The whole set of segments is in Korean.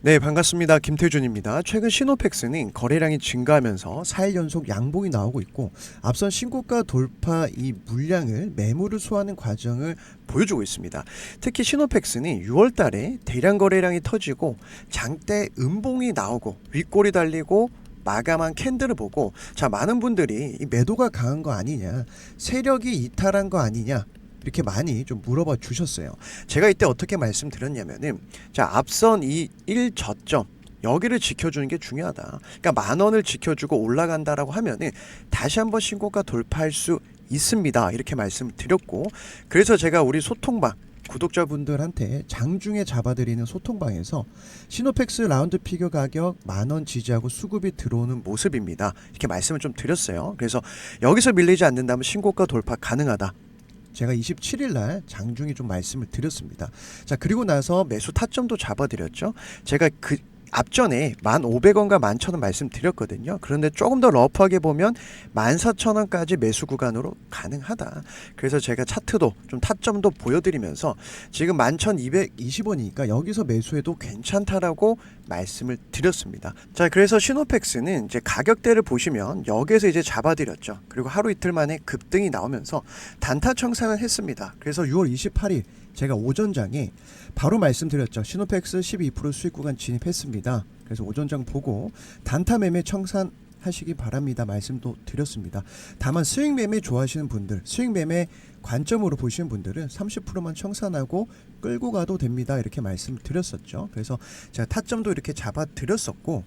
네, 반갑습니다. 김태준입니다. 최근 시노팩스는 거래량이 증가하면서 4일 연속 양봉이 나오고 있고 앞선 신고가 돌파 이 물량을 매물을 소화하는 과정을 보여주고 있습니다. 특히 시노팩스는 6월 달에 대량 거래량이 터지고 장대 음봉이 나오고 윗골이 달리고 마감한 캔들을 보고 자 많은 분들이 이 매도가 강한 거 아니냐 세력이 이탈한 거 아니냐 이렇게 많이 좀 물어봐 주셨어요. 제가 이때 어떻게 말씀드렸냐면은 자 앞선 이 1저점 여기를 지켜주는 게 중요하다. 그러니까 만 원을 지켜주고 올라간다라고 하면은 다시 한번 신고가 돌파할 수 있습니다. 이렇게 말씀을 드렸고 그래서 제가 우리 소통방 구독자분들한테 장중에 잡아드리는 소통방에서 시노팩스 라운드 피겨 가격 만 원 지지하고 수급이 들어오는 모습입니다. 이렇게 말씀을 좀 드렸어요. 그래서 여기서 밀리지 않는다면 신고가 돌파 가능하다. 제가 27일 날 장중에 좀 말씀을 드렸습니다. 자, 그리고 나서 매수 타점도 잡아드렸죠. 제가 그 앞전에 1,500원과 11,000원 말씀드렸거든요. 그런데 조금 더 러프하게 보면 14,000원까지 매수 구간으로 가능하다. 그래서 제가 차트도 좀 타점도 보여드리면서 지금 11,220원이니까 여기서 매수해도 괜찮다라고 말씀을 드렸습니다. 자, 그래서 시노팩스는 이제 가격대를 보시면 여기에서 이제 잡아드렸죠. 그리고 하루 이틀 만에 급등이 나오면서 단타 청산을 했습니다. 그래서 6월 28일 제가 오전장에 바로 말씀드렸죠. 시노팩스 12% 수익 구간 진입했습니다. 그래서 오전장 보고 단타 매매 청산 하시기 바랍니다. 말씀도 드렸습니다. 다만 수익 매매 좋아하시는 분들, 수익 매매 관점으로 보시는 분들은 30%만 청산하고 끌고 가도 됩니다. 이렇게 말씀드렸었죠. 그래서 제가 타점도 이렇게 잡아 드렸었고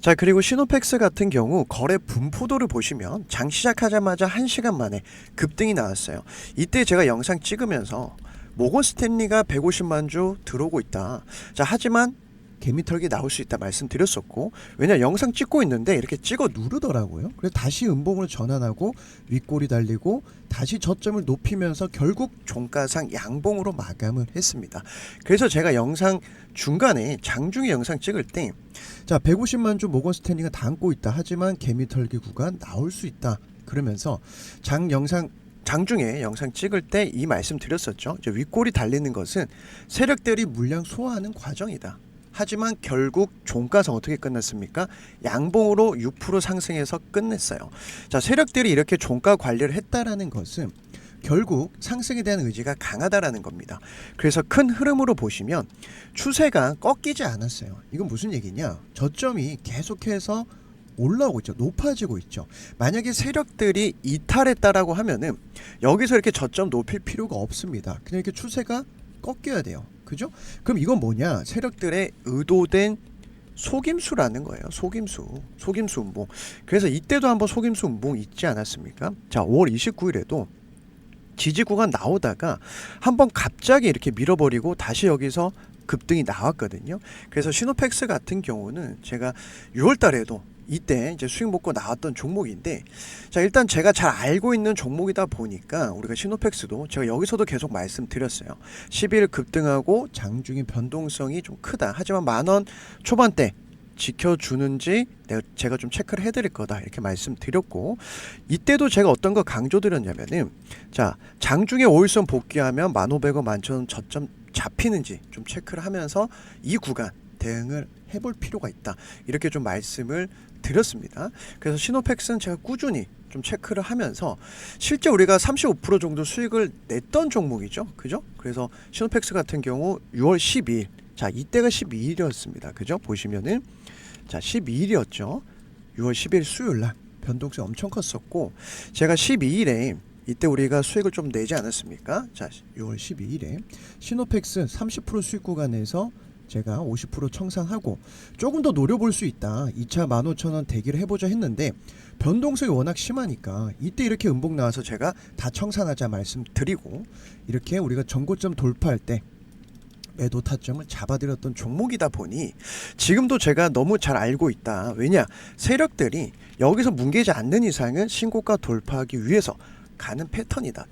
자 그리고 시노팩스 같은 경우 거래 분포도를 보시면 장 시작하자마자 1시간 만에 급등이 나왔어요. 이때 제가 영상 찍으면서 모건 스탠리가 150만 주 들어오고 있다. 자 하지만 개미털기 나올 수 있다 말씀드렸었고 왜냐 영상 찍고 있는데 이렇게 찍어 누르더라고요. 그래서 다시 음봉을 전환하고 윗골이 달리고 다시 저점을 높이면서 결국 종가상 양봉으로 마감을 했습니다. 그래서 제가 영상 중간에 장중에 영상 찍을 때 자 150만 주 모건 스탠리가 담고 있다. 하지만 개미털기 구간 나올 수 있다. 그러면서 장 영상 장중에 영상 찍을 때 이 말씀 드렸었죠. 윗골이 달리는 것은 세력들이 물량 소화하는 과정이다. 하지만 결국 종가상 어떻게 끝났습니까? 양봉으로 6% 상승해서 끝냈어요. 자, 세력들이 이렇게 종가 관리를 했다라는 것은 결국 상승에 대한 의지가 강하다라는 겁니다. 그래서 큰 흐름으로 보시면 추세가 꺾이지 않았어요. 이건 무슨 얘기냐? 저점이 계속해서 올라오고 있죠. 높아지고 있죠. 만약에 세력들이 이탈했다라고 하면은 여기서 이렇게 저점 높일 필요가 없습니다. 그냥 이렇게 추세가 꺾여야 돼요. 그죠? 그럼 이건 뭐냐? 세력들의 의도된 속임수라는 거예요. 속임수. 속임수 운봉. 그래서 이때도 한번 속임수 운봉 있지 않았습니까? 자, 5월 29일에도 지지 구간 나오다가 한번 갑자기 이렇게 밀어버리고 다시 여기서 급등이 나왔거든요. 그래서 시노팩스 같은 경우는 제가 6월 달에도 이때 이제 수익 먹고 나왔던 종목인데 자 일단 제가 잘 알고 있는 종목이다 보니까 우리가 시노팩스도 제가 여기서도 계속 말씀드렸어요. 10일 급등하고 장중의 변동성이 좀 크다. 하지만 만원 초반대 지켜주는지 내가 제가 좀 체크를 해드릴 거다. 이렇게 말씀드렸고 이때도 제가 어떤 거 강조드렸냐면은 자 장중에 5일선 복귀하면 1,500원 11,000원 저점 잡히는지 좀 체크를 하면서 이 구간 대응을 해볼 필요가 있다. 이렇게 좀 말씀을 드렸습니다. 그래서 시노팩스는 제가 꾸준히 좀 체크를 하면서 실제 우리가 35% 정도 수익을 냈던 종목이죠. 그죠? 그래서 시노팩스 같은 경우 6월 12일 자 이때가 12일이었습니다. 그죠? 보시면은 자 12일이었죠. 6월 10일 수요일 날 변동성이 엄청 컸었고 제가 12일에 이때 우리가 수익을 좀 내지 않았습니까? 자 6월 12일에 시노팩스 30% 수익 구간에서 제가 50% 청산하고 조금 더 노려볼 수 있다. 2차 15,000원 대기를 해보자 했는데 변동성이 워낙 심하니까 이때 이렇게 음봉 나와서 제가 다 청산하자 말씀드리고 이렇게 우리가 전고점 돌파할 때 매도 타점을 잡아드렸던 종목이다 보니 지금도 제가 너무 잘 알고 있다. 왜냐 세력들이 여기서 뭉개지 않는 이상은 신고가 돌파하기 위해서 가는 패턴이다.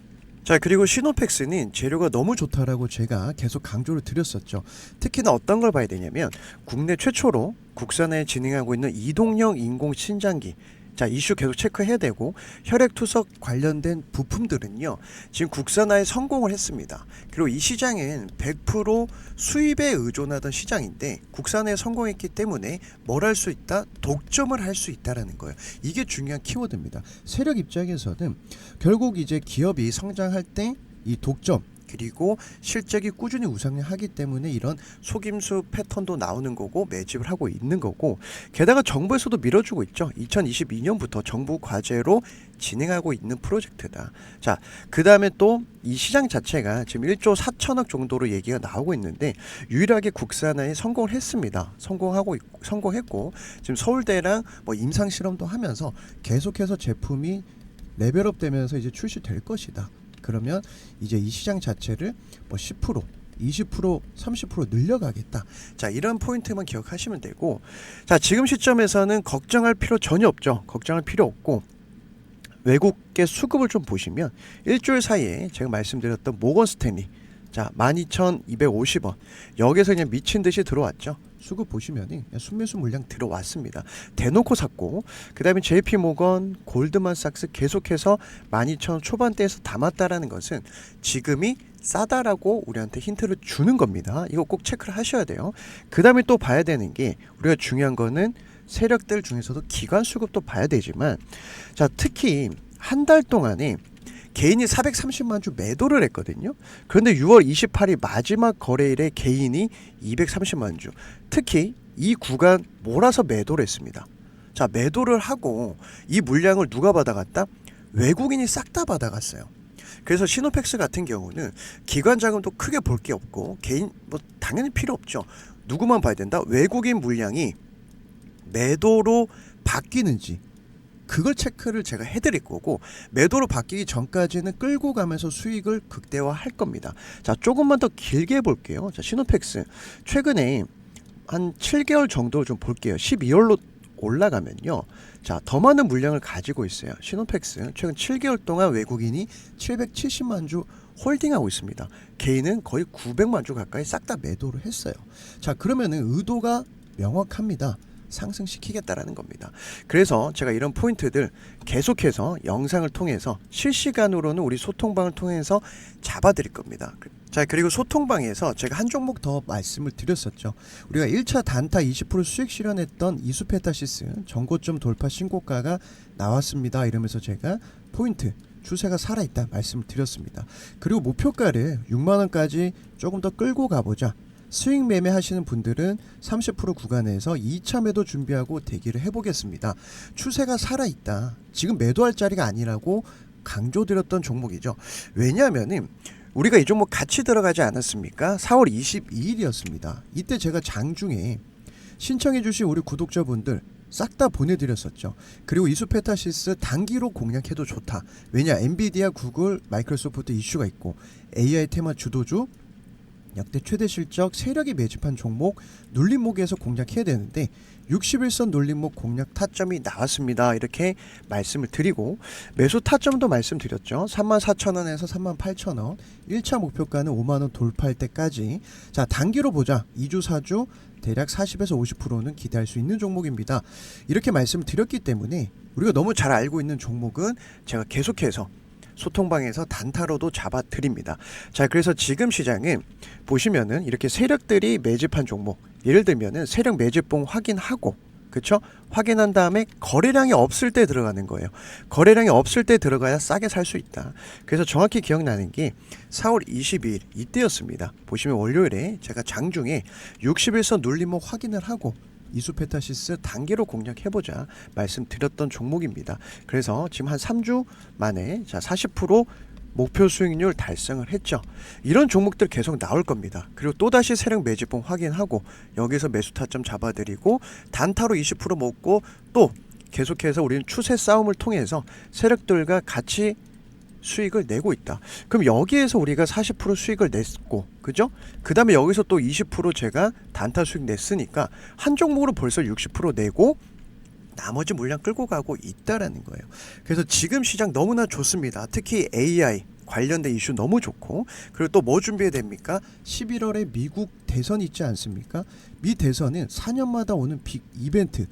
자 그리고 시노팩스는 재료가 너무 좋다라고 제가 계속 강조를 드렸었죠. 특히나 어떤 걸 봐야 되냐면 국내 최초로 국산에 진행하고 있는 이동형 인공 신장기 자 이슈 계속 체크해야 되고 혈액 투석 관련된 부품들은요 지금 국산화에 성공을 했습니다. 그리고 이 시장은 100% 수입에 의존하던 시장인데 국산화에 성공했기 때문에 뭘 할 수 있다? 독점을 할 수 있다라는 거예요. 이게 중요한 키워드입니다. 세력 입장에서는 결국 이제 기업이 성장할 때 이 독점 그리고 실적이 꾸준히 우상향하기 때문에 이런 속임수 패턴도 나오는 거고 매집을 하고 있는 거고 게다가 정부에서도 밀어주고 있죠. 2022년부터 정부 과제로 진행하고 있는 프로젝트다. 자, 그 다음에 또 이 시장 자체가 지금 1조 4천억 정도로 얘기가 나오고 있는데 유일하게 국산화에 성공을 했습니다. 성공하고 있- 성공했고 지금 서울대랑 뭐 임상 실험도 하면서 계속해서 제품이 레벨업 되면서 이제 출시될 것이다. 그러면 이제 이 시장 자체를 뭐 10%, 20%, 30% 늘려가겠다. 자, 이런 포인트만 기억하시면 되고 자, 지금 시점에서는 걱정할 필요 전혀 없죠. 걱정할 필요 없고 외국계 수급을 좀 보시면 일주일 사이에 제가 말씀드렸던 모건 스탠리 자 12,250원 여기서 그냥 미친 듯이 들어왔죠 수급 보시면 순매수 물량 들어왔습니다. 대놓고 샀고 그 다음에 JP 모건 골드만삭스 계속해서 12,000원 초반대에서 담았다라는 것은 지금이 싸다라고 우리한테 힌트를 주는 겁니다. 이거 꼭 체크를 하셔야 돼요. 그 다음에 또 봐야 되는 게 우리가 중요한 거는 세력들 중에서도 기관 수급도 봐야 되지만 자 특히 한 달 동안에 개인이 430만 주 매도를 했거든요. 그런데 6월 28일 마지막 거래일에 개인이 230만 주. 특히 이 구간 몰아서 매도를 했습니다. 자 매도를 하고 이 물량을 누가 받아갔다? 외국인이 싹 다 받아갔어요. 그래서 시노펙스 같은 경우는 기관 자금도 크게 볼 게 없고 개인 뭐 당연히 필요 없죠. 누구만 봐야 된다? 외국인 물량이 매도로 바뀌는지 그걸 체크를 제가 해드릴 거고 매도로 바뀌기 전까지는 끌고 가면서 수익을 극대화할 겁니다. 자 조금만 더 길게 볼게요. 자 시노펙스 최근에 한 7개월 정도 좀 볼게요. 12월로 올라가면요. 자, 더 많은 물량을 가지고 있어요. 시노펙스 최근 7개월 동안 외국인이 770만 주 홀딩하고 있습니다. 개인은 거의 900만 주 가까이 싹 다 매도를 했어요. 자, 그러면은 의도가 명확합니다. 상승시키겠다라는 겁니다. 그래서 제가 이런 포인트들 계속해서 영상을 통해서 실시간으로는 우리 소통방을 통해서 잡아드릴 겁니다. 자 그리고 소통방에서 제가 한 종목 더 말씀을 드렸었죠. 우리가 1차 단타 20% 수익 실현했던 이수페타시스 전고점 돌파 신고가가 나왔습니다. 이러면서 제가 포인트 추세가 살아있다 말씀을 드렸습니다. 그리고 목표가를 6만 원까지 조금 더 끌고 가보자. 스윙 매매 하시는 분들은 30% 구간에서 2차 매도 준비하고 대기를 해보겠습니다. 추세가 살아있다. 지금 매도할 자리가 아니라고 강조드렸던 종목이죠. 왜냐하면은 우리가 이 종목 같이 들어가지 않았습니까? 4월 22일이었습니다. 이때 제가 장중에 신청해주신 우리 구독자분들 싹다 보내드렸었죠. 그리고 이수페타시스 단기로 공략해도 좋다. 왜냐, 엔비디아, 구글, 마이크로소프트 이슈가 있고 AI 테마 주도주 역대 최대 실적 세력이 매집한 종목 눌림목에서 공략해야 되는데 61선 눌림목 공략 타점이 나왔습니다. 이렇게 말씀을 드리고 매수 타점도 말씀드렸죠. 34,000원에서 38,000원. 1차 목표가는 5만 원 돌파할 때까지. 자, 단기로 보자. 2주 4주 대략 40에서 50%는 기대할 수 있는 종목입니다. 이렇게 말씀을 드렸기 때문에 우리가 너무 잘 알고 있는 종목은 제가 계속해서 소통방에서 단타로도 잡아 드립니다. 자, 그래서 지금 시장은 보시면은 이렇게 세력들이 매집한 종목, 예를 들면은 세력 매집봉 확인하고 그쵸? 확인한 다음에 거래량이 없을 때 들어가는 거예요. 거래량이 없을 때 들어가야 싸게 살 수 있다. 그래서 정확히 기억나는 게 4월 22일 이때였습니다. 보시면 월요일에 제가 장중에 61선 눌림목 확인을 하고 이수페타시스 단계로 공략해보자 말씀드렸던 종목입니다. 그래서 지금 한 3주 만에 자 40% 목표 수익률 달성을 했죠. 이런 종목들 계속 나올 겁니다. 그리고 또다시 세력 매집봉 확인하고 여기서 매수 타점 잡아드리고 단타로 20% 먹고 또 계속해서 우리는 추세 싸움을 통해서 세력들과 같이 수익을 내고 있다. 그럼 여기에서 우리가 40% 수익을 냈고, 그죠? 그 다음에 여기서 또 20% 제가 단타 수익 냈으니까 한 종목으로 벌써 60% 내고 나머지 물량 끌고 가고 있다라는 거예요. 그래서 지금 시장 너무나 좋습니다. 특히 AI 관련된 이슈 너무 좋고 그리고 또 뭐 준비해야 됩니까? 11월에 미국 대선 있지 않습니까? 미 대선은 4년마다 오는 빅 이벤트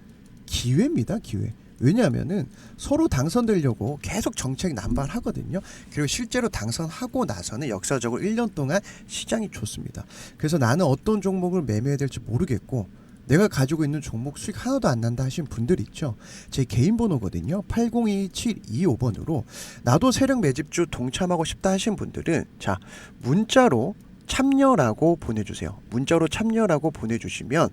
기회입니다, 기회. 왜냐하면은 서로 당선되려고 계속 정책 남발하거든요. 그리고 실제로 당선하고 나서는 역사적으로 1년 동안 시장이 좋습니다. 그래서 나는 어떤 종목을 매매해야 될지 모르겠고 내가 가지고 있는 종목 수익 하나도 안 난다 하신 분들 있죠. 제 개인 번호거든요. 802725번으로 나도 세력 매집주 동참하고 싶다 하신 분들은 자 문자로 참여라고 보내주세요. 문자로 참여라고 보내주시면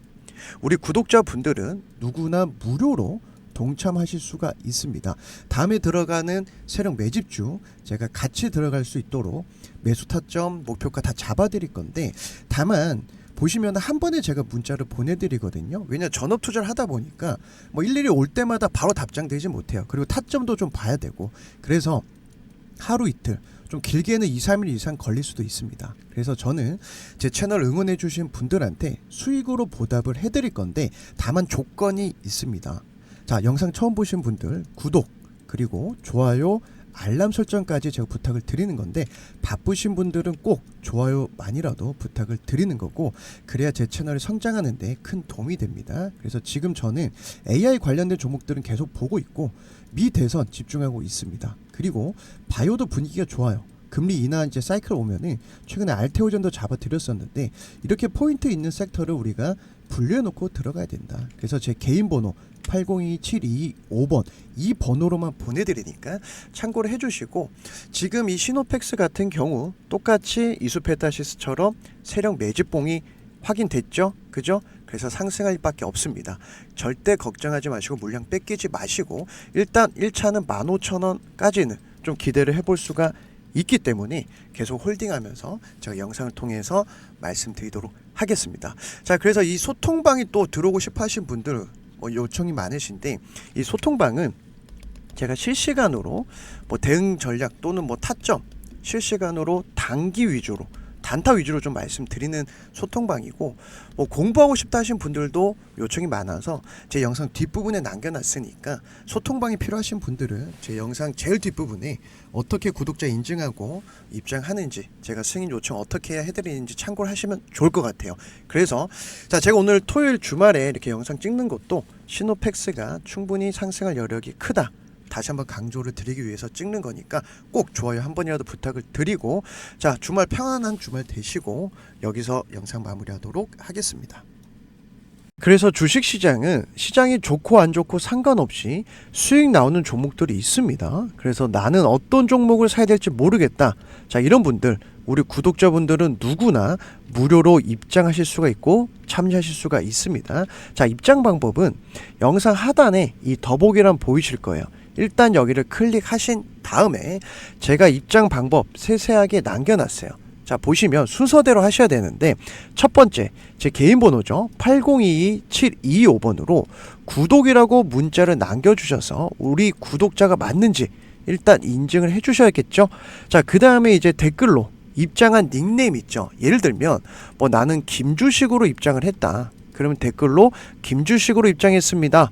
우리 구독자분들은 누구나 무료로 동참하실 수가 있습니다. 다음에 들어가는 세력 매집주 제가 같이 들어갈 수 있도록 매수 타점 목표가 다 잡아드릴 건데 다만 보시면 한 번에 제가 문자를 보내드리거든요. 왜냐 전업 투자를 하다 보니까 뭐 일일이 올 때마다 바로 답장되지 못해요. 그리고 타점도 좀 봐야 되고 그래서 하루 이틀 좀 길게는 2, 3일 이상 걸릴 수도 있습니다. 그래서 저는 제 채널 응원해 주신 분들한테 수익으로 보답을 해드릴 건데 다만 조건이 있습니다. 자 영상 처음 보신 분들 구독 그리고 좋아요 알람 설정까지 제가 부탁을 드리는 건데 바쁘신 분들은 꼭 좋아요만이라도 부탁을 드리는 거고 그래야 제 채널이 성장하는데 큰 도움이 됩니다. 그래서 지금 저는 AI 관련된 종목들은 계속 보고 있고 미 대선 집중하고 있습니다. 그리고 바이오도 분위기가 좋아요. 금리 인하 이제 사이클 오면은 최근에 알테오전도 잡아드렸었는데 이렇게 포인트 있는 섹터를 우리가 분류해 놓고 들어가야 된다. 그래서 제 개인 번호 802725번 이 번호로만 보내드리니까 참고를 해주시고 지금 이 시노펙스 같은 경우 똑같이 이수페타시스처럼 세력 매집봉이 확인됐죠? 그죠? 그래서 상승할 밖에 없습니다. 절대 걱정하지 마시고 물량 뺏기지 마시고 일단 1차는 15,000원까지는 좀 기대를 해볼 수가 있기 때문에 계속 홀딩하면서 제가 영상을 통해서 말씀드리도록 하겠습니다. 자, 그래서 이 소통방이 또 들어오고 싶어 하신 분들 뭐 요청이 많으신데 이 소통방은 제가 실시간으로 뭐 대응 전략 또는 뭐 타점 실시간으로 단기 위주로 단타 위주로 좀 말씀드리는 소통방이고 뭐 공부하고 싶다 하신 분들도 요청이 많아서 제 영상 뒷부분에 남겨놨으니까 소통방이 필요하신 분들은 제 영상 제일 뒷부분에 어떻게 구독자 인증하고 입장하는지 제가 승인 요청 어떻게 해드리는지 참고를 하시면 좋을 것 같아요. 그래서 자 제가 오늘 토요일 주말에 이렇게 영상 찍는 것도 시노팩스가 충분히 상승할 여력이 크다. 다시 한번 강조를 드리기 위해서 찍는 거니까 꼭 좋아요 한 번이라도 부탁을 드리고 자 주말 평안한 주말 되시고 여기서 영상 마무리하도록 하겠습니다. 그래서 주식 시장은 시장이 좋고 안 좋고 상관없이 수익 나오는 종목들이 있습니다. 그래서 나는 어떤 종목을 사야 될지 모르겠다. 자, 이런 분들 우리 구독자분들은 누구나 무료로 입장하실 수가 있고 참여하실 수가 있습니다. 자, 입장 방법은 영상 하단에 이 더보기란 보이실 거예요. 일단 여기를 클릭하신 다음에 제가 입장 방법 세세하게 남겨놨어요. 자 보시면 순서대로 하셔야 되는데 첫 번째 제 개인 번호죠. 8022-725번으로 구독이라고 문자를 남겨주셔서 우리 구독자가 맞는지 일단 인증을 해주셔야겠죠? 자 그 다음에 이제 댓글로 입장한 닉네임 있죠? 예를 들면 뭐 나는 김주식으로 입장을 했다. 그러면 댓글로 김주식으로 입장했습니다